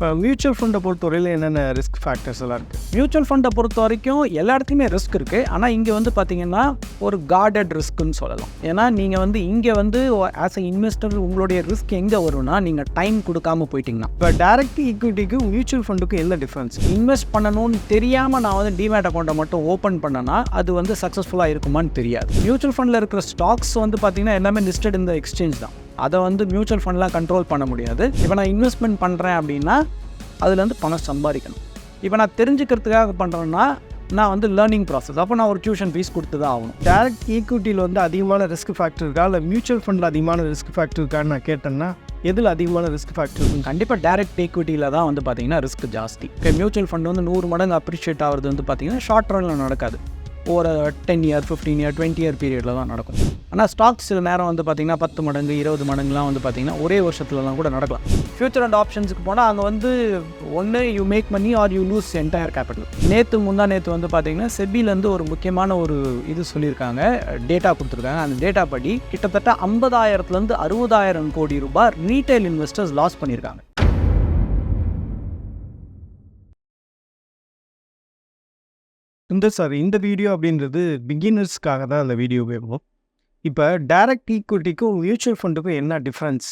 இப்போ மியூச்சுவல் ஃபண்டை பொறுத்தவரையில் என்னென்ன ரிஸ்க் ஃபேக்டர்ஸ் எல்லாம் இருக்குது மியூச்சுவல் ஃபண்டை பொறுத்த வரைக்கும் எல்லா இடத்துலையுமே ரிஸ்க் இருக்குது ஆனால் இங்கே வந்து பார்த்தீங்கன்னா ஒரு கார்டட் ரிஸ்க்குன்னு சொல்லலாம். ஏன்னா நீங்கள் வந்து இங்கே வந்து ஆஸ் அ இன்வெஸ்டர் உங்களுடைய ரிஸ்க் எங்கே வரும்னா நீங்கள் டைம் கொடுக்காம போயிட்டீங்கன்னா. இப்போ டேரக்ட் ஈக்விட்டிக்கு மியூச்சுவல் ஃபண்டுக்கும் என்ன டிஃப்ரென்ஸ் இன்வெஸ்ட் பண்ணணும்னு தெரியாமல் நான் வந்து டிமேட் அக்கௌண்ட்டை மட்டும் ஓப்பன் பண்ணனா அது வந்து சக்ஸஸ்ஃபுல்லாக இருக்குமான்னு தெரியாது. மியூச்சுவல் ஃபண்டில் இருக்கிற ஸ்டாக்ஸ் வந்து பார்த்தீங்கன்னா எல்லாமே லிஸ்டட் இந்த எக்ஸ்சேஞ்ச் தான். அதை வந்து மியூச்சுவல் ஃபண்ட்லாம் கண்ட்ரோல் பண்ண முடியாது. இப்போ நான் இன்வெஸ்ட்மெண்ட் பண்ணுறேன் அப்படின்னா அதுலேருந்து பணம் சம்பாதிக்கணும். இப்போ நான் தெரிஞ்சுக்கிறதுக்காக பண்ணுறேன்னா நான் வந்து லேர்னிங் ப்ராசஸ் அப்போ நான் ஒரு டியூஷன் ஃபீஸ் கொடுத்து தான் ஆகணும் டைரக்ட் ஈக்விட்டியில் வந்து அதிகமான ரிஸ்க் ஃபேக்டர் இருக்கா? இல்லை மியூச்சுவல் ஃபண்டில் அதிகமான ரிஸ்க் ஃபேக்டர் இருக்கான்னு நான் கேட்டேன்னா எதில் அதிகமான ரிஸ்க் ஃபேக்டர் இருக்கும் கண்டிப்பாக டேரக்ட் ஈக்விட்டியில் தான் வந்து பார்த்தீங்கன்னா ரிஸ்க் ஜாஸ்தி. இப்போ மியூச்சுவல் ஃபண்ட் வந்து நூறு மடங்கு அப்ரிஷியேட் ஆகிறது வந்து பார்த்தீங்கன்னா ஷார்ட் ரனில் நடக்காது. ஒரு ten year fifteen year twenty year பீரியடில் தான் நடக்கும். ஆனால் ஸ்டாக்ஸ் சில நேரம் வந்து பார்த்தீங்கன்னா பத்து மடங்கு இருபது மடங்குலாம் வந்து பார்த்தீங்கன்னா ஒரே வருஷத்துலலாம் கூட நடக்கலாம். ஃபியூச்சர் அண்ட் ஆப்ஷன்ஸுக்கு போனால் அங்கே வந்து ஒன்று you make money or you lose entire capital நேற்று முந்தா நேற்று வந்து பார்த்தீங்கன்னா செபிலேருந்து ஒரு முக்கியமான ஒரு இது சொல்லியிருக்காங்க. டேட்டா கொடுத்துருக்காங்க. அந்த டேட்டா படி கிட்டத்தட்ட ஐம்பதாயிரத்துலேருந்து அறுபதாயிரம் கோடி ரூபாய் ரீட்டைல் இன்வெஸ்டர்ஸ் லாஸ் பண்ணியிருக்காங்க. இந்த சார் இந்த வீடியோ அப்படின்றது பிகினர்ஸ்க்காக தான் அந்த வீடியோ வேணும் இப்போ டைரக்ட் ஈக்விட்டிக்கும் மியூச்சுவல் ஃபண்டுக்கும் என்ன டிஃப்ரென்ஸ்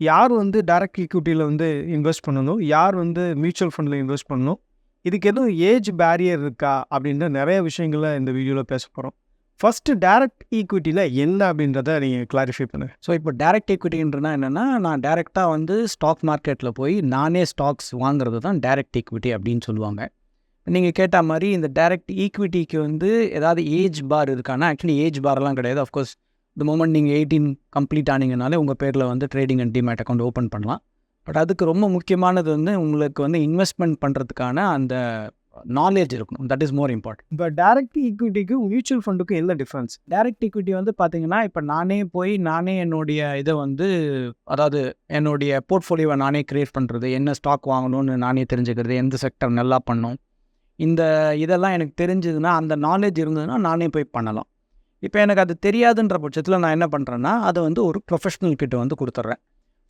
யார் வந்து டைரக்ட் ஈக்விட்டியில் வந்து இன்வெஸ்ட் பண்ணணும்? யார் வந்து மியூச்சுவல் ஃபண்டில் இன்வெஸ்ட் பண்ணணும்? இதுக்கு எதுவும் ஏஜ் பேரியர் இருக்கா? அப்படின்ற நிறைய விஷயங்களை இந்த வீடியோவில் பேச போகிறோம் ஃபஸ்ட்டு டைரக்ட் ஈக்விட்டியில் என்ன அப்படின்றத நீங்கள் கிளாரிஃபை பண்ணுங்க. ஸோ இப்போ டைரக்ட் ஈக்விட்டின்றனா என்னென்னா நான் டைரெக்டாக வந்து ஸ்டாக் மார்க்கெட்டில் போய் நானே ஸ்டாக்ஸ் வாங்குறது தான் டைரக்ட் ஈக்விட்டி அப்படின்னு சொல்லுவாங்க. நீங்கள் கேட்ட மாதிரி இந்த டைரக்ட் ஈக்விட்டிக்கு வந்து ஏதாவது ஏஜ் பார் இருக்கானா? ஆக்சுவலி ஏஜ் பார்லாம் கிடையாது. அஃப்கோர்ஸ் இந்த மூமெண்ட் நீங்கள் எயிட்டீன் கம்ப்ளீட் ஆனீங்கனாலே உங்கள் பேரில் வந்து trading and demat account open பண்ணலாம். பட் அதுக்கு ரொம்ப முக்கியமானது வந்து உங்களுக்கு வந்து இன்வெஸ்ட்மெண்ட் பண்ணுறதுக்கான அந்த நாலேஜ் இருக்கணும். தட் இஸ் மோர் இம்பார்ட்டன்ட் இப்போ டேரக்ட் ஈக்விட்டிக்கும் மியூச்சுவல் ஃபண்டுக்கும் என்ன டிஃப்ரென்ஸ் டேரக்ட் ஈக்விட்டி வந்து பார்த்தீங்கன்னா இப்போ நானே போய் நானே என்னுடைய இதை வந்து அதாவது என்னுடைய போர்ட்ஃபோலியோவை நானே க்ரியேட் பண்ணுறது என்ன ஸ்டாக் வாங்கணும்னு நானே தெரிஞ்சுக்கிறது எந்த செக்டர் நல்லா பண்ணும் இந்த இதெல்லாம் எனக்கு தெரிஞ்சதுன்னா அந்த நாலேஜ் இருந்ததுன்னா நானே போய் பண்ணலாம். இப்போ எனக்கு அது தெரியாதுன்ற பட்சத்தில் நான் என்ன பண்ணுறேன்னா அதை வந்து ஒரு ப்ரொஃபஷனல் கிட்ட வந்து கொடுத்துட்றேன்.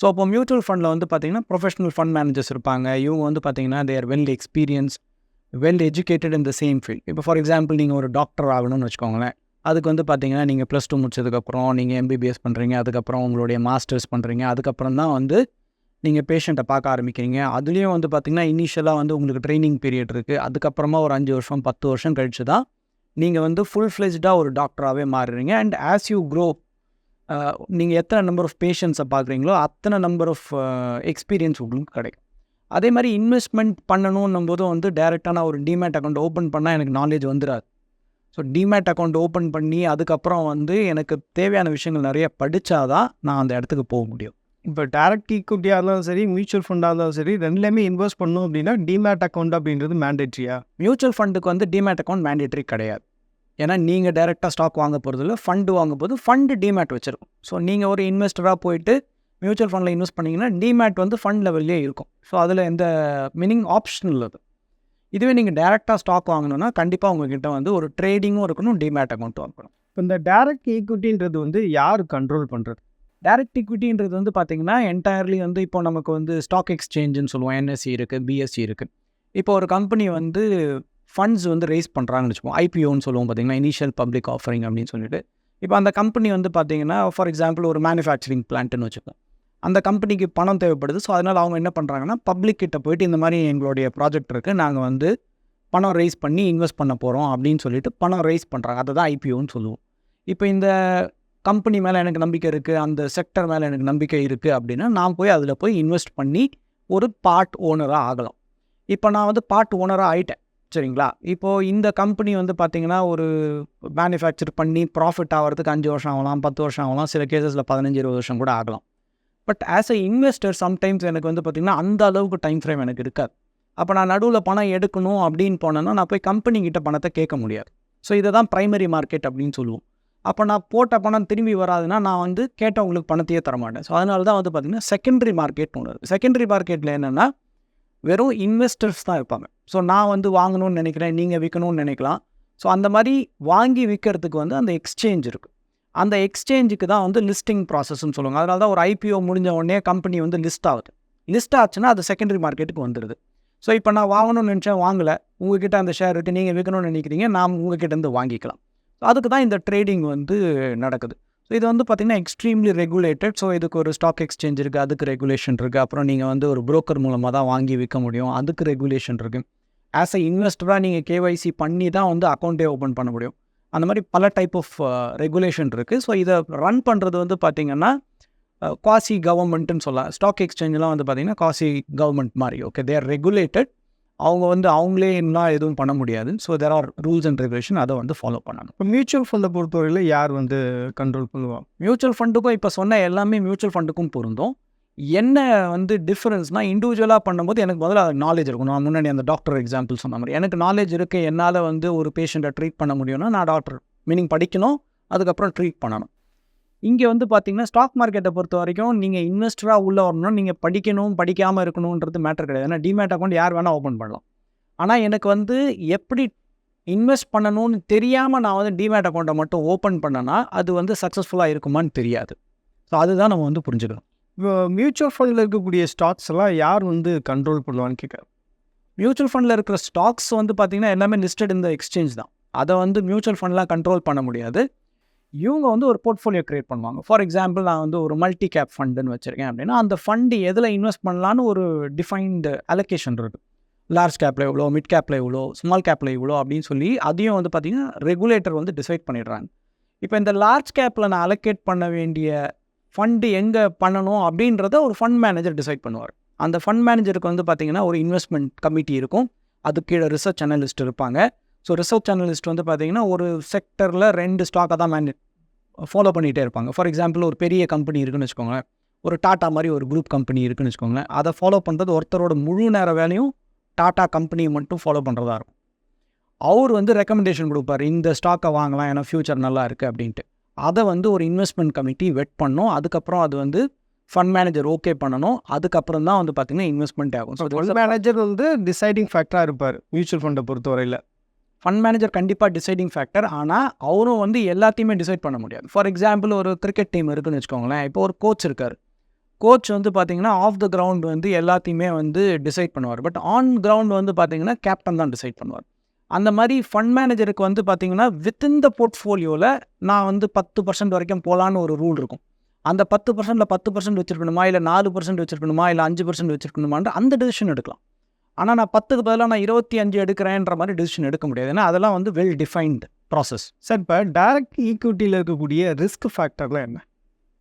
ஸோ அப்போ மியூச்சுவல் ஃபண்டில் வந்து பார்த்தீங்கன்னா ப்ரொஃபஷனல் ஃபண்ட் மேனேஜர்ஸ் இருப்பாங்க. இவங்க வந்து பார்த்தீங்கன்னா they're well experience well educated in the same field இப்போ ஃபார் எக்ஸாம்பிள் நீங்கள் ஒரு டாக்டர் ஆகணும்னு வச்சுக்கோங்களேன். அதுக்கு வந்து பார்த்தீங்கன்னா நீங்கள் ப்ளஸ் டூ முடிச்சதுக்கப்புறம் நீங்கள் எம்பிபிஎஸ் பண்ணுறீங்க அதுக்கப்புறம் உங்களுடைய மாஸ்டர்ஸ் பண்ணுறீங்க அதுக்கப்புறம் தான் வந்து நீங்கள் பேஷண்ட்டை பார்க்க ஆரம்பிக்கிறீங்க. அதுலேயும் வந்து பார்த்திங்கன்னா இனிஷியலாக வந்து உங்களுக்கு ட்ரைனிங் பீரியட் இருக்குது அதுக்கப்புறமா ஒரு அஞ்சு வருஷம் பத்து வருஷம் கழிச்சு தான் நீங்கள் வந்து ஃபுல் ஃப்ளெஜ்டாக ஒரு டாக்டராகவே மாறுறீங்க. அண்ட் ஆஸ் யூ க்ரோ நீங்கள் எத்தனை நம்பர் ஆஃப் பேஷண்ட்ஸை பார்க்குறீங்களோ அத்தனை நம்பர் ஆஃப் எக்ஸ்பீரியன்ஸ் உங்களுக்கு கிடைக்கும். அதே மாதிரி இன்வெஸ்ட்மெண்ட் பண்ணணுன்னும் போதும் வந்து டேரெக்டாக நான் ஒரு டிமேட் அக்கௌண்ட் ஓப்பன் பண்ணால் எனக்கு நாலேஜ் வந்துடாது ஸோ டிமேட் அக்கௌண்ட் ஓப்பன் பண்ணி அதுக்கப்புறம் வந்து எனக்கு தேவையான விஷயங்கள் நிறைய படித்தாதான் நான் அந்த இடத்துக்கு போக முடியும். இப்போ டைரக்ட் ஈக்விட்டியாக இருந்தாலும் சரி மியூச்சுவல் ஃபண்டாக இருந்தாலும் சரி ரெண்டுலேயுமே இன்வெஸ்ட் பண்ணணும் அப்படின்னா டிமேட் அக்கௌண்ட் அப்படின்றது மேண்டேட்ரியா மியூச்சுவல் ஃபண்டுக்கு வந்து டிமேட் அக்கௌண்ட் மேண்டேட்ரி கிடையாது. ஏன்னா நீங்கள் டைரெக்டாக ஸ்டாக் வாங்க போகிறதில்ல ஃபண்டு வாங்க போது ஃபண்டு டிமேட் வச்சிருக்கும் ஸோ நீங்கள் ஒரு இன்வெஸ்டராக போயிட்டு மியூச்சுவல் ஃபண்டில் இன்வெஸ்ட் பண்ணிங்கன்னா டிமேட் வந்து ஃபண்ட் லெவல்லே இருக்கும். ஸோ அதில் எந்த மீனிங் ஆப்ஷனல் அது. இதுவே நீங்கள் டேரெக்டாக ஸ்டாக் வாங்கணும்னா கண்டிப்பாக உங்ககிட்ட வந்து ஒரு ட்ரேடிங்கும் இருக்கணும் டிமேட் அக்கௌண்ட்டும் இருக்கணும். இப்போ இந்த டைரக்ட் ஈக்விட்டின்றது வந்து யார் கண்ட்ரோல் பண்ணுறது டைரக்ட் இக்விட்டின்றது வந்து பார்த்தீங்கன்னா என்டையர்லி வந்து இப்போ நமக்கு வந்து ஸ்டாக் எக்ஸ்சேஞ்சுன்னு சொல்லுவோம். என்எஸ்சி இருக்குது பிஎஸ்சி இருக்குது இப்போ ஒரு கம்பெனி வந்து ஃபண்ட்ஸ் வந்து ரேஸ் பண்ணுறாங்கன்னு வச்சுப்போம் ஐபிஓன்னு சொல்லுவோம் பார்த்திங்கன்னா இனிஷியல் பப்ளிக் ஆஃபரிங் அப்படின்னு சொல்லிட்டு. இப்போ அந்த கம்பெனி வந்து பார்த்திங்கன்னா ஃபார் எக்ஸாம்பிள் ஒரு மேனுஃபேக்சரிங் பிளான்ட்டுன்னு வச்சுக்கோங்க அந்த கம்பெனிக்கு பணம் தேவைப்படுது. ஸோ அதனால் அவங்க என்ன பண்ணுறாங்கன்னா பப்ளிக் கிட்ட போயிட்டு இந்த மாதிரி எங்களுடைய ப்ராஜெக்ட் இருக்குது நாங்கள் வந்து பணம் ரைஸ் பண்ணி இன்வெஸ்ட் பண்ண போகிறோம் அப்படின்னு சொல்லிட்டு பணம் ரைஸ் பண்ணுறாங்க அதை தான் ஐபிஓன்னு சொல்லுவோம். இப்போ இந்த கம்பெனி மேலே எனக்கு நம்பிக்கை இருக்குது அந்த செக்டர் மேலே எனக்கு நம்பிக்கை இருக்குது அப்படின்னா நான் போய் அதில் போய் இன்வெஸ்ட் பண்ணி ஒரு பார்ட் ஓனராக ஆகலாம். இப்போ நான் வந்து பார்ட் ஓனராக ஆயிட்டேன் சரிங்களா? இப்போது இந்த கம்பெனி வந்து பார்த்திங்கன்னா ஒரு மேனுஃபேக்சர் பண்ணி ப்ராஃபிட் ஆகிறதுக்கு அஞ்சு வருஷம் ஆகலாம் பத்து வருஷம் ஆகலாம் சில கேசஸில் பதினஞ்சு இருபது வருஷம் கூட ஆகலாம். But as a investor sometimes எனக்கு வந்து பார்த்திங்கன்னா அந்த அளவுக்கு டைம் ஃப்ரேம் எனக்கு இருக்காது. அப்போ நான் நடுவில் பணம் எடுக்கணும் அப்படின்னு போனேன்னா நான் போய் கம்பெனிக்கிட்ட பணத்தை கேட்க முடியாது. ஸோ இதை தான் ப்ரைமரி மார்க்கெட் அப்படின்னு சொல்லுவோம். அப்போ நான் போட்ட பணம் திரும்பி வராதுன்னா நான் வந்து கேட்டவங்களுக்கு பணத்தையே தரமாட்டேன். ஸோ அதனால தான் வந்து பார்த்திங்கன்னா செகண்டரி மார்க்கெட் ஒன்று செகண்டரி மார்க்கெட்டில் என்னென்னா வெறும் இன்வெஸ்டர்ஸ் தான் இருப்பாங்க. ஸோ நான் வந்து வாங்கணும்னு நினைக்கிறேன் நீங்கள் விற்கணும்னு நினைக்கலாம். ஸோ அந்த மாதிரி வாங்கி விற்கிறதுக்கு வந்து அந்த எக்ஸ்சேஞ்ச் இருக்குது அந்த எக்ஸ்சேஞ்சுக்கு தான் வந்து லிஸ்டிங் ப்ராசஸ்ன்னு சொல்லுவாங்க. அதனால தான் ஒரு ஐபிஓ முடிஞ்ச உடனே கம்பெனி வந்து லிஸ்ட் ஆகுது. லிஸ்ட் ஆச்சுன்னா அது செகண்டரி மார்க்கெட்டுக்கு வந்துடுது ஸோ இப்போ நான் வாங்கணும்னு நினச்சேன் வாங்கலை. உங்ககிட்ட அந்த ஷேர் இருக்குது நீங்கள் விற்கணும்னு நினைக்கிறீங்க நான் உங்ககிட்ட இருந்து வாங்கிக்கலாம். ஸோ அதுக்கு தான் இந்த ட்ரேடிங் வந்து நடக்குது. ஸோ இது வந்து பார்த்திங்கன்னா எக்ஸ்ட்ரீம்லி ரெகுலேட்டட் ஸோ இதுக்கு ஒரு ஸ்டாக் எக்ஸ்சேஞ்ச் இருக்குது அதுக்கு ரெகுலேஷன் இருக்குது அப்புறம் நீங்கள் வந்து ஒரு புரோக்கர் மூலமாக தான் வாங்கி விற்க முடியும். அதுக்கு ரெகுலேஷன் இருக்குது ஆஸ் அ இன்வெஸ்டராக நீங்கள் கேஒய்சி பண்ணி தான் வந்து அக்கௌண்ட்டே ஓப்பன் பண்ண முடியும். அந்த மாதிரி பல டைப் ஆஃப் ரெகுலேஷன் இருக்குது ஸோ இதை ரன் பண்ணுறது வந்து பார்த்திங்கன்னா குவாசி கவர்மெண்ட்டுன்னு சொல்லலாம். ஸ்டாக் எக்ஸ்சேஞ்செலாம் வந்து பார்த்திங்கன்னா குவாசி கவர்மெண்ட் மாதிரி. ஓகே தேர் ரெகுலேட்டட் அவங்க வந்து அவங்களே இன்னும் எதுவும் பண்ண முடியாது so there are rules and regulation அதை வந்து ஃபாலோ பண்ணணும். இப்போ மியூச்சுவல் ஃபண்டை பொறுத்தவரையில் யார் வந்து கண்ட்ரோல் பண்ணுவாங்க மியூச்சுவல் ஃபண்டுக்கும் இப்போ சொன்ன எல்லாமே மியூச்சுவல் ஃபண்டுக்கும் பொருந்தும். என்ன வந்து டிஃப்ரென்ஸ்னால் இண்டிவிஜுவலாக பண்ணும்போது எனக்கு முதல்ல நாலேஜ் இருக்கும். நான் முன்னாடி அந்த டாக்டர் எக்ஸாம்பிள் சொன்ன மாதிரி. எனக்கு நாலேஜ் இருக்குது என்னால் வந்து ஒரு பேஷண்ட்டை ட்ரீட் பண்ண முடியும்னா நான் டாக்டர் மீனிங் படிக்கணும் அதுக்கப்புறம் ட்ரீட் பண்ணணும். இங்கே வந்து பார்த்தீங்கன்னா ஸ்டாக் மார்க்கெட்டை பொறுத்த வரைக்கும் நீங்கள் இன்வெஸ்டராக உள்ளே வரணும்னா நீங்கள் படிக்கணும் படிக்காமல் இருக்கணுன்றது மேட்டர் கிடையாது. ஏன்னா டிமேட் அக்கௌண்ட் யார் வேணால் ஓப்பன் பண்ணலாம். ஆனால் எனக்கு வந்து எப்படி இன்வெஸ்ட் பண்ணணும்னு தெரியாமல் நான் வந்து டிமேட் அக்கௌண்ட்டை மட்டும் ஓப்பன் பண்ணனா அது வந்து சக்ஸஸ்ஃபுல்லாக இருக்குமான்னு தெரியாது. ஸோ அதுதான் நம்ம வந்து புரிஞ்சுக்கணும். இப்போ மியூச்சுவல் ஃபண்டில் இருக்கக்கூடிய ஸ்டாக்ஸ் எல்லாம் யார் வந்து கண்ட்ரோல் பண்ணுவான்னு கேட்குறேன் மியூச்சுவல் ஃபண்டில் இருக்கிற ஸ்டாக்ஸ் வந்து பார்த்திங்கன்னா எல்லாமே லிஸ்டட் இந்த எக்ஸ்சேஞ்ச் தான். அதை வந்து மியூச்சுவல் ஃபண்ட்லாம் கண்ட்ரோல் பண்ண முடியாது. இவங்க வந்து ஒரு போர்ட்ஃபோலியோ க்ரியேட் பண்ணுவாங்க. ஃபார் எக்ஸாம்பிள் நான் வந்து ஒரு மல்டி கேப் ஃபண்டுன்னு வச்சுருக்கேன் அப்படின்னா அந்த ஃபண்டு எதில் இன்வெஸ்ட் பண்ணலான்னு ஒரு டிஃபைன்டு அலோகேஷன் இருக்குது லார்ஜ் கேப்பில் எவ்வளோ மிட் கேப்பில் எவ்வளோ ஸ்மால் கேப்பில் இவ்வளோ அப்படின்னு சொல்லி அதையும் வந்து பார்த்திங்கன்னா ரெகுலேட்டர் வந்து டிசைட் பண்ணிடுறாங்க. இப்போ இந்த லார்ஜ் கேப்பில் நான் அலோகேட் பண்ண வேண்டிய ஃபண்டு எங்கே பண்ணணும் அப்படின்றத ஒரு ஃபண்ட் மேனேஜர் டிசைட் பண்ணுவார். அந்த ஃபண்ட் மேனேஜருக்கு வந்து பார்த்திங்கன்னா ஒரு இன்வெஸ்ட்மெண்ட் கமிட்டி இருக்கும். அது கீழே ரிசர்ச் அனலிஸ்ட் இருப்பாங்க. ஸோ ரிசர்ச் அனலிஸ்ட் வந்து பார்த்திங்கன்னா ஒரு செக்டரில் ரெண்டு ஸ்டாக்கை தான் மேனேஜ் ஃபாலோ பண்ணிகிட்டே இருப்பாங்க. ஃபார் எக்ஸாம்பிள் ஒரு பெரிய கம்பெனி இருக்குன்னு வச்சுக்கோங்களேன். ஒரு டாட்டா மாதிரி ஒரு குரூப் கம்பெனி இருக்குன்னு வச்சுக்கோங்களேன். அதை ஃபாலோ பண்ணுறது ஒருத்தரோட முழு நேர வேலையும் டாட்டா கம்பெனியை மட்டும் ஃபாலோ பண்ணுறதா இருக்கும். அவர் வந்து ரெக்கமெண்டேஷன் கொடுப்பார். இந்த ஸ்டாக்கை வாங்கலாம். ஏன்னா ஃப்யூச்சர் நல்லா இருக்குது அப்படின்ட்டு. அதை வந்து ஒரு இன்வெஸ்ட்மெண்ட் கமிட்டி வெட் பண்ணோம். அதுக்கப்புறம் அது வந்து ஃபண்ட் மேனேஜர் ஓகே பண்ணணும். அதுக்கப்புறம் தான் வந்து பார்த்திங்கன்னா இன்வெஸ்ட்மெண்ட் ஆகும். ஸோ ஃபண்ட் மேனேஜர் வந்து டிசைடிங் ஃபேக்டராக இருப்பார். மியூச்சுவல் ஃபண்டை பொறுத்தவரையில். ஃபண்ட் மேனேஜர் கண்டிப்பாக டிசைடிங் ஃபேக்டர் ஆனால் அவரும் வந்து எல்லாத்தையுமே டிசைட் பண்ண முடியாது. ஃபார் எக்ஸாம்பிள் ஒரு கிரிக்கெட் டீம் இருக்குன்னு வச்சுக்கோங்களேன். இப்போ ஒரு கோச் இருக்கார். கோச் வந்து பார்த்தீங்கன்னா ஆஃப் த கிரவுண்ட் வந்து எல்லாத்தையுமே வந்து டிசைட் பண்ணுவார். பட் ஆன் கிரவுண்ட் வந்து பார்த்தீங்கன்னா கேப்டன் தான் டிசைட் பண்ணுவார். அந்த மாதிரி ஃபண்ட் மேனேஜருக்கு வந்து பார்த்தீங்கன்னா வித்தின் த போர்ட்ஃபோலியோவில் நான் வந்து பத்து பர்சன்ட் வரைக்கும் போகலான்னு ஒரு ரூல் இருக்கும். அந்த பத்து பர்சன்ட்டில் பத்து பர்சன்ட் வச்சிருக்கணுமா? இல்லை நாலு பர்சன்ட் வச்சிருக்கணுமா? இல்லை அஞ்சு பர்சன்ட் வச்சிருக்கணுமான்ற அந்த டெசிஷன் எடுக்கலாம். ஆனால் நான் பத்துக்கு பதிலாக நான் இருபத்தி அஞ்சு எடுக்கிறேன்ற மாதிரி டிசிஷன் எடுக்க முடியாது. ஏன்னா அதெல்லாம் வந்து வெல் டிஃபைன்டு ப்ராசஸ் சார் இப்போ டைரக்ட் ஈக்விட்டியில் இருக்கக்கூடிய ரிஸ்க் ஃபேக்டர்லாம் என்ன?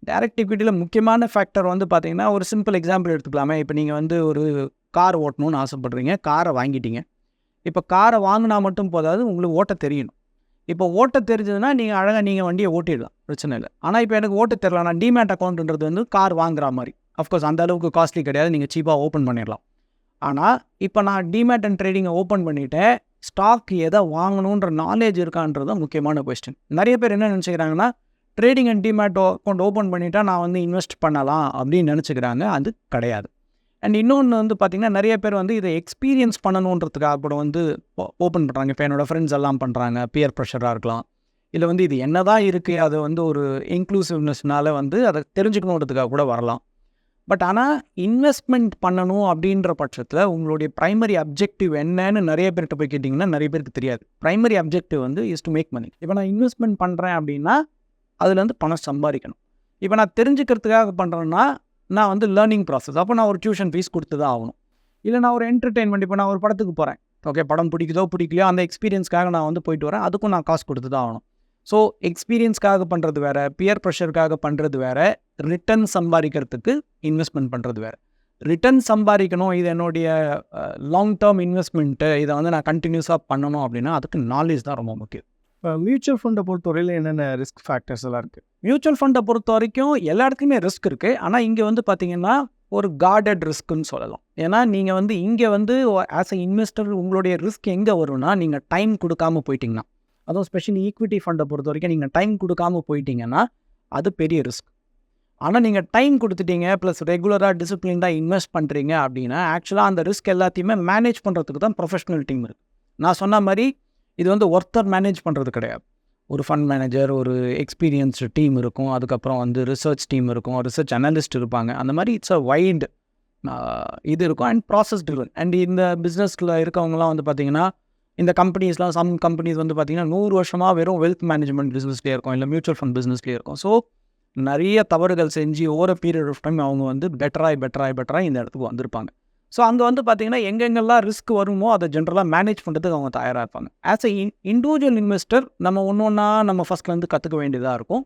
டைரக்ட் ஈக்விட்டியில் முக்கியமான ஃபேக்டர் வந்து பார்த்தீங்கன்னா ஒரு சிம்பிள் எக்ஸாம்பிள் எடுத்துக்கலாமே. இப்போ நீங்கள் வந்து ஒரு கார் ஓட்டணும்னு ஆசைப்பட்றீங்க. காரை வாங்கிட்டீங்க. இப்போ காரை வாங்கினா மட்டும் போதாது உங்களுக்கு ஓட்ட தெரியணும். இப்போ ஓட்ட தெரிஞ்சதுன்னா நீங்கள் அழகாக நீங்கள் வண்டியை ஓட்டிடலாம். பிரச்சனை இல்லை. ஆனால் இப்போ எனக்கு ஓட்ட தெரியல நான் டிமேட் அக்கௌண்ட்ன்றது வந்து கார் வாங்குற மாதிரி. அஃப்கோர்ஸ் அந்த அளவுக்கு காஸ்ட்லி கிடையாது. நீங்கள் சீப்பாக ஓப்பன் பண்ணிடலாம். ஆனால் இப்போ நான் டிமேட் அண்ட் ட்ரேடிங்கை ஓப்பன் பண்ணிவிட்டேன் ஸ்டாக் எதை வாங்கணுன்ற நாலேஜ் இருக்கான்றது முக்கியமான கொஸ்டின் நிறைய பேர் என்ன நினச்சிக்கிறாங்கன்னா trading and demat account open பண்ணிட்டா நான் வந்து இன்வெஸ்ட் பண்ணலாம் அப்படின்னு நினச்சிக்கிறாங்க. அது கிடையாது. அண்ட் இன்னொன்று வந்து பார்த்திங்கன்னா நிறைய பேர் வந்து இதை எக்ஸ்பீரியன்ஸ் பண்ணணுன்றதுக்காக கூட வந்து ஓப்பன் பண்ணுறாங்க இப்போ என்னோடய ஃப்ரெண்ட்ஸ் எல்லாம் பண்ணுறாங்க பியர் ப்ரெஷராக இருக்கலாம். இல்லை வந்து இது என்ன தான் இருக்குது அது வந்து ஒரு இன்க்ளூசிவ்னஸ்னால வந்து அதை தெரிஞ்சுக்கணுன்றதுக்காக கூட வரலாம். பட் ஆனால் இன்வெஸ்ட்மெண்ட் பண்ணணும் அப்படின்ற பட்சத்தில் உங்களுடைய ப்ரைமரி அப்ஜெக்டிவ் என்னன்னு நிறைய பேர்கிட்ட போய் கேட்டிங்கன்னா நிறைய பேருக்கு தெரியாது. ப்ரைமரி அப்ஜெக்டிவ் வந்து இஸ் டு மேக் மணி இப்போ நான் இன்வெஸ்ட்மெண்ட் பண்ணுறேன் அப்படின்னா அதுலேருந்து பணம் சம்பாதிக்கணும். இப்போ நான் தெரிஞ்சுக்கிறதுக்காக பண்ணுறேன்னா நான் வந்து லேர்னிங் ப்ராசஸ் அப்போ நான் ஒரு டியூஷன் ஃபீஸ் கொடுத்து தான் ஆகணும். இல்லை நான் ஒரு என்டர்டெயின்மெண்ட் இப்போ நான் ஒரு படத்துக்கு போகிறேன் ஓகே படம் பிடிக்குதோ பிடிக்கலையோ அந்த எக்ஸ்பீரியன்ஸ்க்காக நான் வந்து போயிட்டு வரேன். அதுக்கும் நான் காசு கொடுத்து தான் ஆகணும். ஸோ எக்ஸ்பீரியன்ஸ்க்காக பண்ணுறது வேறு பியர் ப்ரெஷருக்காக பண்ணுறது வேறு ரிட்டர்ன் சம்பாதிக்கிறதுக்கு இன்வெஸ்ட்மெண்ட் பண்ணுறது வேறு. ரிட்டர்ன் சம்பாதிக்கணும் இது என்னுடைய லாங் டேர்ம் இன்வெஸ்ட்மெண்ட்டு இதை வந்து நான் கண்டினியூஸாக பண்ணணும் அப்படின்னா அதுக்கு நாலேஜ் தான் ரொம்ப முக்கியம். இப்போ மியூச்சுவல் ஃபண்டை பொறுத்தவரையில் என்னென்ன ரிஸ்க் ஃபேக்டர்ஸ் எல்லாம் இருக்குது மியூச்சுவல் ஃபண்டை பொறுத்த வரைக்கும் எல்லா இடத்துலையுமே ரிஸ்க் இருக்குது ஆனால் இங்கே வந்து பார்த்தீங்கன்னா ஒரு கார்டட் ரிஸ்க்குன்னு சொல்லலாம். ஏன்னா நீங்கள் வந்து இங்கே வந்து ஆஸ் அ இன்வெஸ்டர் உங்களுடைய ரிஸ்க் எங்கே வரும்னா நீங்கள் டைம் கொடுக்காம போயிட்டீங்கன்னா. அதுவும் ஸ்பெஷலி ஈக்விட்டி ஃபண்டை பொறுத்த வரைக்கும் நீங்கள் டைம் கொடுக்காம போயிட்டீங்கன்னா அது பெரிய ரிஸ்க் ஆனால் நீங்கள் டைம் கொடுத்துட்டீங்க ப்ளஸ் ரெகுலராக டிசிப்ளின்டாக இன்வெஸ்ட் பண்ணுறீங்க அப்படின்னா ஆக்சுவலாக அந்த ரிஸ்க் எல்லாத்தையுமே மேனேஜ் பண்ணுறதுக்கு தான் ப்ரொஃபஷனல் டீம் இருக்குது நான் சொன்ன மாதிரி இது வந்து ஒருத்தர் மேனேஜ் பண்ணுறது கிடையாது. ஒரு ஃபண்ட் மேனேஜர் ஒரு எக்ஸ்பீரியன்ஸ்டு டீம் இருக்கும் அதுக்கப்புறம் வந்து ரிசர்ச் டீம் இருக்கும் ரிசர்ச் அனலிஸ்ட் இருப்பாங்க. அந்த மாதிரி இட்ஸ் அ வைடு இது இருக்கும் அண்ட் ப்ராசஸ் ட்ரிவன் அண்ட் இந்த பிஸ்னஸ்ல இருக்கவங்கலாம் வந்து பார்த்தீங்கன்னா இந்த கம்பெனிஸ்லாம் சம் கம்பெனிஸ் வந்து பார்த்தீங்கன்னா நூறு வருஷமாக வெறும் வெல்த் மேனேஜ்மெண்ட் பிஸ்னஸ்லேயே இருக்கும் இல்லை மியூச்சுவல் ஃபண்ட் பிஸ்னஸ்லேயே இருக்கும். ஸோ நிறைய தவறுகள் செஞ்சு ஓவர் பீரியட் ஆஃப் டைம் அவங்க வந்து பெட்டராய் பெட்டராய் பெட்டராக இந்த இடத்துக்கு வந்திருப்பாங்க. ஸோ அங்கே வந்து பார்த்தீங்கன்னா எங்கெங்கெல்லாம் ரிஸ்க் வருமோ அதை ஜென்ரலாக மேனேஜ் பண்ணுறதுக்கு அவங்க தயாராக இருப்பாங்க. ஆஸ் எ இண்டிவிஜுவல் இன்வெஸ்டர் நம்ம ஒன்று ஒன்றா நம்ம ஃபஸ்ட்லேருந்து கற்றுக்க வேண்டியதாக இருக்கும்.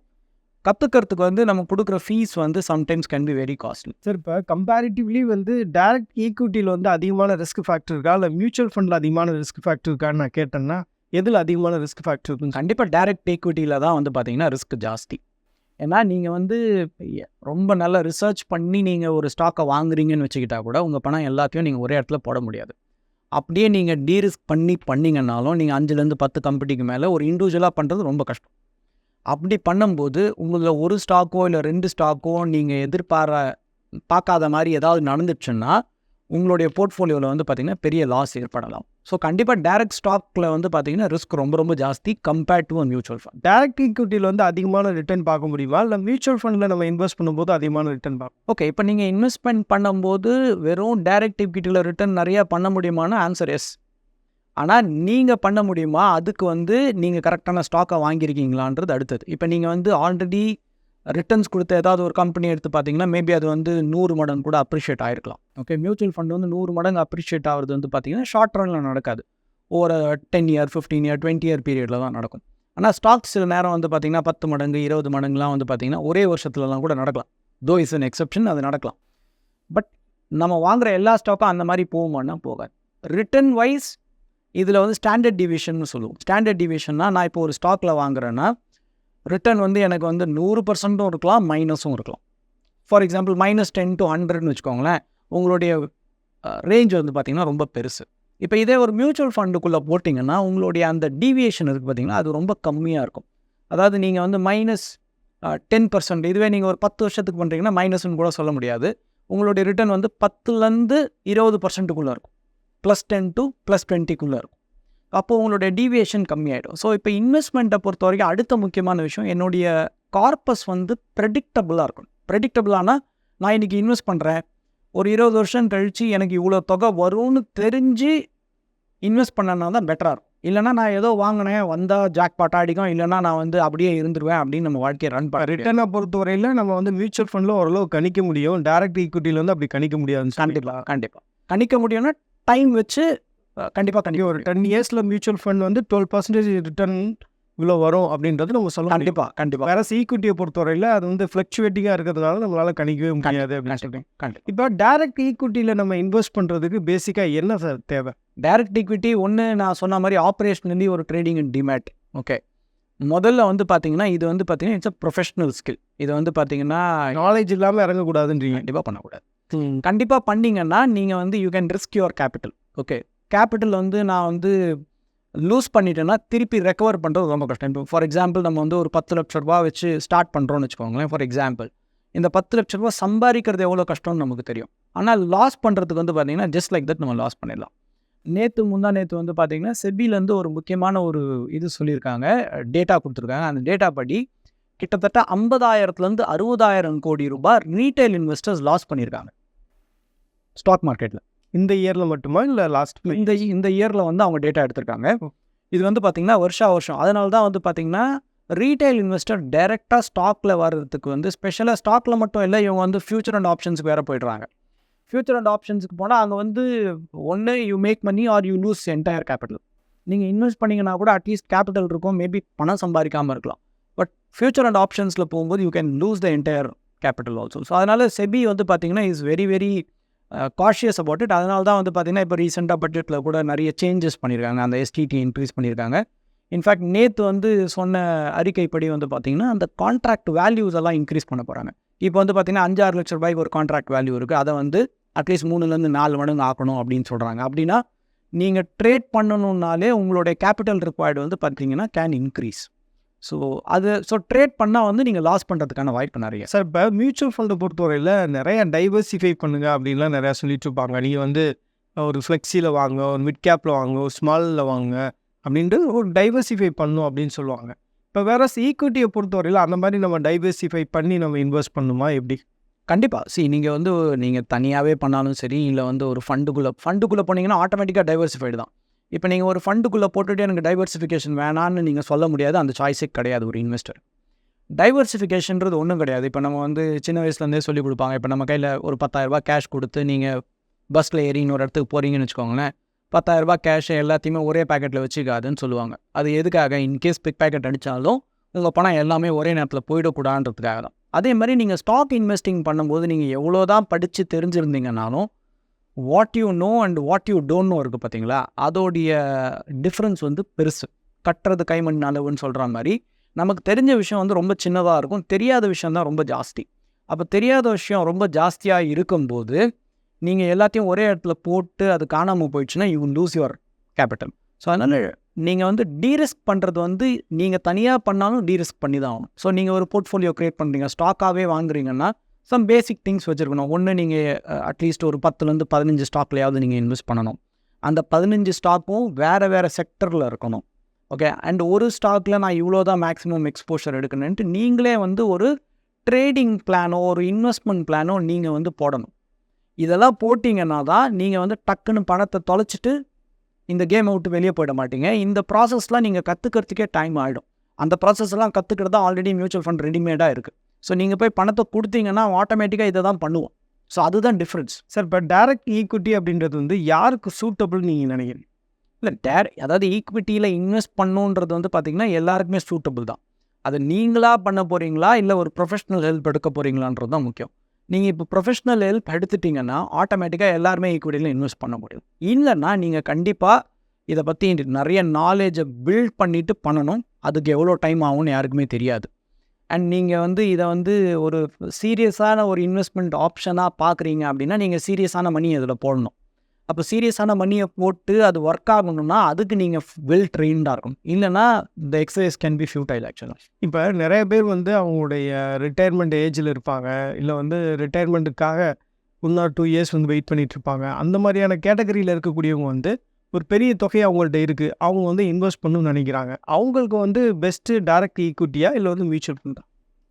கற்றுக்கிறதுக்கு வந்து நம்ம கொடுக்குற ஃபீஸ் வந்து sometimes can be very costly sir இப்போ கம்பேரிட்டிவ்லி வந்து டைரக்ட் ஈக்விட்டியில் வந்து அதிகமான ரிஸ்க் ஃபேக்டர் இருக்கா? இல்லை மியூச்சுவல் ஃபண்டில் அதிகமான ரிஸ்க் ஃபேக்டர் இருக்கான்னு நான் கேட்டேன்னா எதில் அதிகமான ரிஸ்க் ஃபேக்டர் இருக்குன்னு கண்டிப்பாக டைரக்ட் ஈக்விட்டியில் தான் வந்து பார்த்தீங்கன்னா ரிஸ்க் ஜாஸ்தி. ஏன்னா நீங்கள் வந்து ரொம்ப நல்ல ரிசர்ச் பண்ணி நீங்கள் ஒரு ஸ்டாக்கை வாங்குறீங்கன்னு வச்சுக்கிட்டா கூட உங்கள் பணம் எல்லாத்தையும் நீங்கள் ஒரே இடத்துல போட முடியாது. அப்படியே நீங்கள் டீரிஸ்க் பண்ணி பண்ணீங்கன்னாலும் நீங்கள் அஞ்சுலேருந்து பத்து கம்பெனிக்கு மேலே ஒரு இண்டிவிஜுவலாக பண்ணுறது ரொம்ப கஷ்டம். அப்படி பண்ணும்போது உங்களில் ஒரு ஸ்டாக்கோ இல்லை ரெண்டு ஸ்டாக்கோ நீங்கள் எதிர்பார பார்க்காத மாதிரி ஏதாவது நடந்துச்சுன்னா உங்களுடைய போர்ட்ஃபோலியோவில் வந்து பார்த்திங்கன்னா பெரிய லாஸ் ஏற்படலாம். ஸோ கண்டிப்பாக டைரக்ட் ஸ்டாக்கில் வந்து பார்த்தீங்கன்னா ரிஸ்க் ரொம்ப ரொம்ப ஜாஸ்தி compared to mutual fund direct ஈக்விட்டியில் வந்து அதிகமான ரிட்டர்ன் பார்க்க முடியுமா? இல்லை மியூச்சுவல் ஃபண்டில் நம்ம இன்வெஸ்ட் பண்ணும்போது அதிகமான ரிட்டர்ன் பார்க்க ஓகே இப்போ நீங்கள் இன்வெஸ்ட்மெண்ட் பண்ணும்போது வெறும் டைரக்ட் ஈக்விட்டியில் ரிட்டர்ன் நிறையா பண்ண முடியுமான்னு ஆன்சர் எஸ் ஆனால் நீங்கள் பண்ண முடியுமா? அதுக்கு வந்து நீங்கள் கரெக்டான ஸ்டாக்கை வாங்கியிருக்கீங்களான்றது அடுத்தது. இப்போ நீங்கள் வந்து ஆல்ரெடி ரிட்டர்ன்ஸ் கொடுத்த ஏதாவது ஒரு கம்பெனி எடுத்து பார்த்தீங்கன்னா மேபி அது வந்து நூறு மடங்கு கூட அப்ரிஷியேட் ஆகிருக்கலாம் ஓகே மியூச்சுவல் ஃபண்ட் வந்து நூறு மடங்கு அப்ரிஷியேட் ஆகிறது வந்து பார்த்தீங்கன்னா ஷார்ட் ரனில் நடக்காது. ஒரு ten year fifteen year twenty year பீரியடில் தான் நடக்கும். ஆனால் ஸ்டாக்ஸ் சில நேரம் வந்து பார்த்தீங்கன்னா பத்து மடங்கு இருபது மடங்குலாம் வந்து பார்த்திங்கன்னா ஒரே வருஷத்துலலாம் கூட நடக்கலாம். தோ இஸ் அன் எக்ஸப்ஷன் அது நடக்கலாம். பட் நம்ம வாங்குற எல்லா ஸ்டாக்கும் அந்த மாதிரி போகுமான்னா போகாது. ரிட்டர்ன் வைஸ் இதில் வந்து ஸ்டாண்டர்ட் டிவிஷன் சொல்லுவோம். ஸ்டாண்டர்ட் டிவிஷன்னா நான் இப்போ ஒரு ஸ்டாக்கில் வாங்குறேன்னா ரிட்டர்ன் வந்து எனக்கு வந்து நூறு பர்சன்ட்டும் இருக்கலாம் மைனஸும் இருக்கலாம். For example minus ten to ஹண்ட்ரட்னு வச்சுக்கோங்களேன் உங்களுடைய ரேஞ்ச் வந்து பார்த்திங்கன்னா ரொம்ப பெருசு. இப்போ இதே ஒரு மியூச்சுவல் ஃபண்டுக்குள்ளே போட்டிங்கன்னா உங்களுடைய அந்த டீவியேஷன் இருக்குது பார்த்தீங்கன்னா அது ரொம்ப கம்மியாக இருக்கும். அதாவது நீங்கள் வந்து மைனஸ் டென் பர்சன்ட் இதுவே நீங்கள் ஒரு பத்து வருஷத்துக்கு பண்ணுறீங்கன்னா மைனஸ்னு கூட சொல்ல முடியாது. உங்களுடைய ரிட்டர்ன் வந்து பத்துலேருந்து இருபது பர்சன்ட்டுக்குள்ளே இருக்கும். ப்ளஸ் டென் டு ப்ளஸ் டுவெண்ட்டிக்குள்ளே இருக்கும். அப்போ உங்களுடைய டீவியேஷன் கம்மியாயிடும். ஸோ இப்போ இன்வெஸ்ட்மெண்ட்டை பொறுத்த வரைக்கும் அடுத்த முக்கியமான விஷயம் என்னுடைய கார்பஸ் வந்து ப்ரெடிக்டபுளாக இருக்கணும் ப்ரெடிக்டபுளானா நான் இன்றைக்கி இன்வெஸ்ட் பண்ணுறேன் ஒரு இருபது வருஷம் கழித்து எனக்கு இவ்வளோ தொகை வரும்னு தெரிஞ்சு இன்வெஸ்ட் பண்ணனா தான் பெட்டராக இருக்கும். இல்லைனா நான் ஏதோ வாங்கினேன் வந்தால் ஜாக் பாட் அடிக்கும். இல்லைனா நான் வந்து அப்படியே இருந்துருவேன் அப்படின்னு நம்ம வாழ்க்கையை ரன் பண்ண ரிட்டர்னை பொறுத்தவரையில் நம்ம வந்து மியூச்சுவல் ஃபண்டில் ஓரளவு கணிக்க முடியும். டைரக்ட் ஈக்விட்டியில் வந்து அப்படி கணிக்க முடியாதுன்னு கண்டிப்பாக கண்டிப்பாக கணிக்க முடியும்னா டைம் வச்சு கண்டிப்பாக கண்டிப்பாக ஒரு டென் இயர்ஸில் மியூச்சுவல் ஃபண்ட் வந்து டுவெல் பர்சன்டேஜ் ரிட்டர்ன் இவ்வளோ வரும் அப்படின்றது நம்ம சொல்ல முடியும். கண்டிப்பாக கண்டிப்பாக வேற ஈக்விட்டியை பொறுத்தவரையில் அது வந்து ஃப்ளக்சுவேட்டிங்காக இருக்கிறதுனால நம்மளால கணிக்கவே முடியாது அப்படின்னு கண்டிப்பாக இப்போ டைரக்ட் ஈக்விட்டியில் நம்ம இன்வெஸ்ட் பண்ணுறதுக்கு பேசிக்காக என்ன சார் தேவை? டைரக்ட் ஈக்விட்டி ஒன்று நான் சொன்ன மாதிரி ஆப்ரேஷனலி ஒரு ட்ரேடிங் அண்ட் டிமேட் ஓகே முதல்ல வந்து பார்த்தீங்கன்னா இது வந்து பார்த்தீங்கன்னா இட்ஸ் அ ப்ரொஃபஷனல் ஸ்கில் இது வந்து பார்த்தீங்கன்னா நாலேஜ் இல்லாமல் இறங்கக்கூடாதுன்றீங்க. கண்டிப்பாக பண்ணக்கூடாது. கண்டிப்பாக பண்ணீங்கன்னா நீங்கள் வந்து you can risk your capital okay capital வந்து நான் வந்து லூஸ் பண்ணிட்டேன்னா திருப்பி ரெக்கவர் பண்ணுறது ரொம்ப கஷ்டம். இப்போ ஃபார் எக்ஸாம்பிள் நம்ம வந்து ஒரு பத்து லட்ச ரூபா வச்சு ஸ்டார்ட் பண்ணுறோன்னு வச்சுக்கோங்களேன் ஃபார் எக்ஸாம்பிள் இந்த பத்து லட்ச ரூபா சம்பாதிக்கிறது எவ்வளோ கஷ்டம்னு நமக்கு தெரியும். ஆனால் லாஸ் பண்ணுறதுக்கு வந்து பார்த்தீங்கன்னா ஜஸ்ட் லைக் தட் நம்ம லாஸ் பண்ணிடலாம். நேற்று முந்தா நேற்று வந்து பார்த்தீங்கன்னா செபிலேருந்து ஒரு முக்கியமான ஒரு இது சொல்லியிருக்காங்க. டேட்டா கொடுத்துருக்காங்க. அந்த டேட்டா படி கிட்டத்தட்ட ஐம்பதாயிரத்துலேருந்து அறுபதாயிரம் கோடி ரூபாய் ரீட்டைல் இன்வெஸ்டர்ஸ் லாஸ் பண்ணியிருக்காங்க. ஸ்டாக் மார்க்கெட்டில் இந்த இயரில் மட்டுமா? இல்லை லாஸ்ட் இந்த இந்த இயரில் வந்து அவங்க டேட்டா எடுத்திருக்காங்க. இது வந்து பார்த்திங்கன்னா வருஷா வருஷம். அதனால தான் வந்து பார்த்திங்கன்னா ரீட்டைல் இன்வெஸ்டர் டைரெக்டாக ஸ்டாக்கில் வர்றதுக்கு வந்து ஸ்பெஷலாக ஸ்டாக்கில் மட்டும் இல்லை இவங்க வந்து ஃபியூச்சர் அண்ட் ஆப்ஷன்ஸுக்கு வேறு போயிடுறாங்க. ஃபியூச்சர் அண்ட் ஆப்ஷன்ஸுக்கு போனால் அங்கே வந்து ஒன்று you make money or you lose entire capital நீங்கள் இன்வெஸ்ட் பண்ணிங்கன்னா கூட அட்லீஸ்ட் கேபிட்டல் இருக்கும். மேபி பணம் சம்பாதிக்காமல் இருக்கலாம். பட் ஃபியூச்சர் அண்ட் ஆப்ஷன்ஸில் போகும்போது you can lose the entire capital also so அதனால் செபி வந்து பார்த்திங்கன்னா is very very cautious about it அதனால தான் வந்து பார்த்திங்கன்னா இப்போ ரீசெண்டாக பட்ஜெட்டில் கூட நிறைய சேஞ்சஸ் பண்ணியிருக்காங்க அந்த எஸ்டிடி இன்க்ரீஸ் பண்ணியிருக்காங்க இன்ஃபேக்ட் நேற்று வந்து சொன்ன அறிக்கைப்படி வந்து பார்த்திங்கன்னா அந்த கான்ட்ராக்ட் வேல்யூஸ் எல்லாம் இன்க்ரீஸ் பண்ண போகிறாங்க இப்போ வந்து பார்த்திங்கன்னா அஞ்சாறு லட்ச ரூபாய்க்கு ஒரு கான்ட்ராக்ட் வேல்யூ இருக்குது அதை வந்து அட்லீஸ்ட் மூணுலேருந்து நாலு மடங்கு ஆக்கணும் அப்படின்னு சொல்கிறாங்க அப்படின்னா நீங்கள் ட்ரேட் பண்ணணுன்னாலே உங்களுடைய கேபிட்டல் ரிக்வயர்டு வந்து பார்த்தீங்கன்னா கேன் இன்க்ரீஸ் ஸோ அது ஸோ ட்ரேட் பண்ணால் வந்து நீங்கள் லாஸ் பண்ணுறதுக்கான வாய்ப்பு நிறைய சார் இப்போ மியூச்சுவல் ஃபண்டை பொறுத்தவரையில் நிறைய டைவர்சிஃபை பண்ணுங்க அப்படின்லாம் நிறையா சொல்லிட்டு இருப்பாங்க நீங்கள் வந்து ஒரு ஃப்ளெக்ஸியில் வாங்க ஒரு மிட் கேப்பில் வாங்க ஒரு ஸ்மாலில் வாங்க அப்படின்ட்டு ஒரு டைவர்சிஃபை பண்ணும் அப்படின்னு சொல்லுவாங்க இப்போ வேற ஈக்விட்டியை பொறுத்தவரையில் அந்த மாதிரி நம்ம டைவர்சிஃபை பண்ணி நம்ம இன்வெஸ்ட் பண்ணுமா எப்படி கண்டிப்பா. சி நீங்க வந்து நீங்க தனியாவே பண்ணாலும் சரி, இல்ல வந்து ஒரு ஃபண்டுக்குள்ள ஃபண்டுக்குள்ள போனீங்கன்னா ஆட்டோமேட்டிக்கா டைவர்சிஃபைடு தான். இப்போ நீங்கள் ஒரு ஃபண்டுக்குள்ளே போட்டுட்டு எனக்கு டைவர்சிஃபிகேஷன் வேணான்னு நீங்கள் சொல்ல முடியாது. அந்த சாய்ஸே கிடையாது ஒரு இன்வெஸ்டர். டைவர்சிஃபிகேஷன்றது ஒன்றும் கிடையாது. இப்போ நம்ம வந்து சின்ன வயசுலேருந்தே சொல்லிக் கொடுப்பாங்க இப்போ நம்ம கையில் ஒரு பத்தாயிரரூபா கேஷ் கொடுத்து நீங்கள் பஸ்ஸில் ஏறி இன்னொரு இடத்துக்கு போகிறீங்கன்னு வச்சுக்கோங்களேன். பத்தாயிரரூபா கேஷை எல்லாத்தையுமே ஒரே பேக்கெட்டில் வச்சுக்காதுன்னு சொல்லுவாங்க. அது எதுக்காக? இன்கேஸ் பிக் பேக்கெட் அடித்தாலும் உங்கள் பணம் எல்லாமே ஒரே நேரத்தில் போயிடக்கூடாதுன்றதுக்காக தான். அதே மாதிரி நீங்கள் ஸ்டாக் இன்வெஸ்டிங் பண்ணும்போது நீங்கள் எவ்வளோ தான் படித்து தெரிஞ்சிருந்தீங்கனாலும், what you know and what you don't know இருக்கு பார்த்தீங்களா? அதோடைய டிஃப்ரென்ஸ் வந்து பெருசு. கட்டுறது கைமண் அளவுன்னு சொல்கிற மாதிரி நமக்கு தெரிஞ்ச விஷயம் வந்து ரொம்ப சின்னதாக இருக்கும். தெரியாத விஷயம் தான் ரொம்ப ஜாஸ்தி. அப்போ தெரியாத விஷயம் ரொம்ப ஜாஸ்தியாக இருக்கும்போது, நீங்கள் எல்லாத்தையும் ஒரே இடத்துல போட்டு அது காணாமல் போயிடுச்சுன்னா, you lose your capital so அதனால் நீங்கள் வந்து டீரிஸ்க் பண்ணுறது வந்து நீங்கள் தனியாக பண்ணாலும் டீரிஸ்க் பண்ணி தான் ஆகணும். ஸோ நீங்கள் ஒரு போர்ட்ஃபோலியோ கிரியேட் பண்ணுறீங்க ஸ்டாக்காகவே வாங்குறீங்கன்னா, சம் பேசிக் திங்ஸ் வச்சுருக்கணும் ஒன்று நீங்கள் அட்லீஸ்ட் ஒரு பத்துலேருந்து பதினஞ்சு ஸ்டாக்லையாவது நீங்கள் இன்வெஸ்ட் பண்ணணும். அந்த 15 ஸ்டாக்கும் வேறு வேறு செக்டரில் இருக்கணும். ஓகே. அண்ட் ஒரு ஸ்டாக்கில் நான் இவ்வளோ தான் மேக்ஸிமம் எக்ஸ்போஷர் எடுக்கணுன்ட்டு நீங்களே வந்து ஒரு ட்ரேடிங் பிளானோ, ஒரு இன்வெஸ்ட்மெண்ட் பிளானோ நீங்கள் வந்து போடணும். இதெல்லாம் போட்டிங்கன்னா தான், நீங்கள் வந்து டக்குன்னு பணத்தை தொலைச்சிட்டு இந்த கேமை விட்டு வெளியே போயிட மாட்டீங்க. இந்த ப்ராசஸ்லாம் நீங்கள் கற்றுக்கிறதுக்கே டைம் ஆயிடும். அந்த ப்ராசஸ்லாம் கத்துக்கிறது ஆல்ரெடி மியூச்சுவல் ஃபண்ட் ரெடிமேடாக இருக்குது ஸோ நீங்கள் போய் பணத்தை கொடுத்தீங்கன்னா ஆட்டோமேட்டிக்காக இதை தான் பண்ணுவோம். ஸோ அதுதான் டிஃப்ரென்ஸ் சார் இப்போ டேரக்ட் ஈக்விட்டி அப்படின்றது வந்து யாருக்கு சூட்டபிள்னு நீங்கள் நினைக்கிறீங்க? இல்லை டேர் அதாவது ஈக்விட்டியில் இன்வெஸ்ட் பண்ணணுன்றது வந்து பார்த்தீங்கன்னா, எல்லாருக்குமே சூட்டபிள் தான். அது நீங்களாக பண்ண போகிறீங்களா இல்லை ஒரு ப்ரொஃபஷனல் ஹெல்ப் எடுக்க போகிறீங்களான்றது தான் முக்கியம். நீங்கள் இப்போ ப்ரொஃபஷ்னல் ஹெல்ப் எடுத்துட்டிங்கன்னா ஆட்டோமேட்டிக்காக எல்லாருமே ஈக்விட்டியில் இன்வெஸ்ட் பண்ண முடியும். இல்லைன்னா நீங்கள் கண்டிப்பாக இதை பற்றி நிறைய நாலேஜை பில்ட் பண்ணிவிட்டு பண்ணணும். அதுக்கு எவ்வளோ டைம் ஆகும்னு யாருக்குமே தெரியாது. அண்ட் நீங்கள் வந்து இதை வந்து ஒரு சீரியஸான ஒரு இன்வெஸ்ட்மெண்ட் ஆப்ஷனாக பார்க்குறீங்க அப்படின்னா, நீங்கள் சீரியஸான மணி அதில் போடணும். அப்போ சீரியஸான மணியை போட்டு அது ஒர்க் ஆகணும்னா, அதுக்கு நீங்கள் வெல் ட்ரெயின்டாக இருக்கணும். இல்லைன்னா இந்த எக்ஸசைஸ் கேன் பி ஃபியூட்டைல் ஆக்சுவலாக இப்போ நிறைய பேர் வந்து அவங்களுடைய ரிட்டையர்மெண்ட் ஏஜில் இருப்பாங்க. இல்லை வந்து ரிட்டையர்மெண்ட்டுக்காக ஒன் ஆர் டூ இயர்ஸ் வந்து வெயிட் பண்ணிகிட்ருப்பாங்க அந்த மாதிரியான கேட்டகரியில் இருக்கக்கூடியவங்க வந்து, ஒரு பெரிய தொகை அவங்கள்ட்ட இருக்குது அவங்க வந்து இன்வெஸ்ட் பண்ணணும்னு நினைக்கிறாங்க. அவங்களுக்கு வந்து பெஸ்ட்டு டைரக்ட் ஈக்விட்டியா? இல்லை வந்து மியூச்சுவல் ஃபண்டா?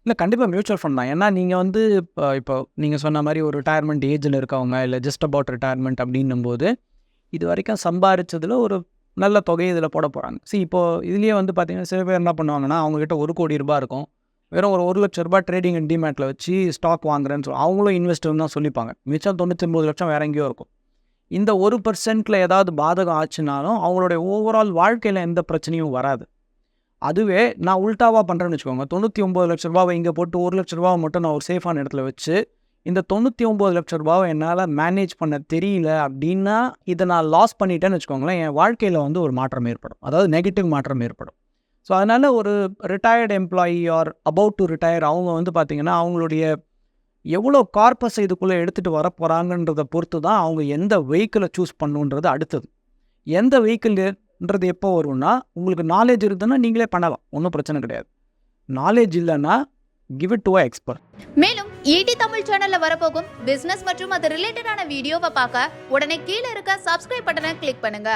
இல்லை கண்டிப்பாக மியூச்சுவல் ஃபண்ட் தான். ஏன்னா, நீங்கள் வந்து இப்ப இப்போ நீங்கள் சொன்ன மாதிரி ஒரு ரிட்டையர்மெண்ட் ஏஜில் இருக்கவங்க, இல்லை ஜஸ்ட் அபவுட் ரிட்டயர்மெண்ட் அப்படின்னும்போது, இதுவரைக்கும் சம்பாரிச்சதில் ஒரு நல்ல தொகையை இதில் போட போகிறாங்க சரி இப்போ இதுலேயே வந்து பார்த்தீங்கன்னா, சில பேர் என்ன பண்ணுவாங்கன்னா, அவங்ககிட்ட ஒரு கோடி ரூபாய் இருக்கும். வெறும் ஒரு லட்ச ரூபாய் ட்ரேடிங் அண்ட் வச்சு ஸ்டாக் வாங்குறேன்னு சொல்லி அவங்களும் இன்வெஸ்டர்னு தான் சொல்லிப்பாங்க. மிச்சம் 99,00,000 வேற எங்கேயோ இருக்கும். இந்த ஒரு பர்சென்டில் ஏதாவது பாதகம் ஆச்சுனாலும், அவங்களுடைய ஓவரால் வாழ்க்கையில் எந்த பிரச்சனையும் வராது. அதுவே நான் உள்டாவாக பண்ணுறேன்னு வச்சுக்கோங்க. தொண்ணூற்றி ஒம்பது லட்ச ரூபாவை இங்கே போட்டு ஒரு லட்ச ரூபாவை மட்டும் நான் ஒரு சேஃபான இடத்துல வச்சு, இந்த தொண்ணூற்றி ஒம்பது லட்ச ரூபாவை என்னால் மேனேஜ் பண்ண தெரியல அப்படின்னா, இதை நான் லாஸ் பண்ணிட்டேன்னு வச்சுக்கோங்களேன், என் வாழ்க்கையில் வந்து ஒரு மாற்றம் ஏற்படும். அதாவது நெகட்டிவ் மாற்றம் ஏற்படும். ஸோ அதனால் ஒரு retired employee or about to retire அவங்க வந்து பார்த்திங்கன்னா அவங்களுடைய எவ்வளோ கார்பஸ இதுக்குள்ளே எடுத்துகிட்டு வரப்போகிறாங்கன்றதை பொறுத்து தான், அவங்க எந்த வெஹிக்கிளை சூஸ் பண்ணுன்றது அடுத்தது. எந்த வெஹிக்கிள்ன்றது எப்போ வரும்னா, உங்களுக்கு நாலேஜ் இருக்குதுன்னா நீங்களே பண்ணலாம். ஒன்றும் பிரச்சனை கிடையாது. நாலேஜ் இல்லைன்னா give it to a expert. மேலும் ஈடி தமிழ் சேனல்ல வரப்போகும் பிசினஸ் மற்றும் அது ரிலேட்டடான வீடியோவை பார்க்க உடனே கீழே இருக்க சப்ஸ்கிரைப் பட்டனை கிளிக் பண்ணுங்க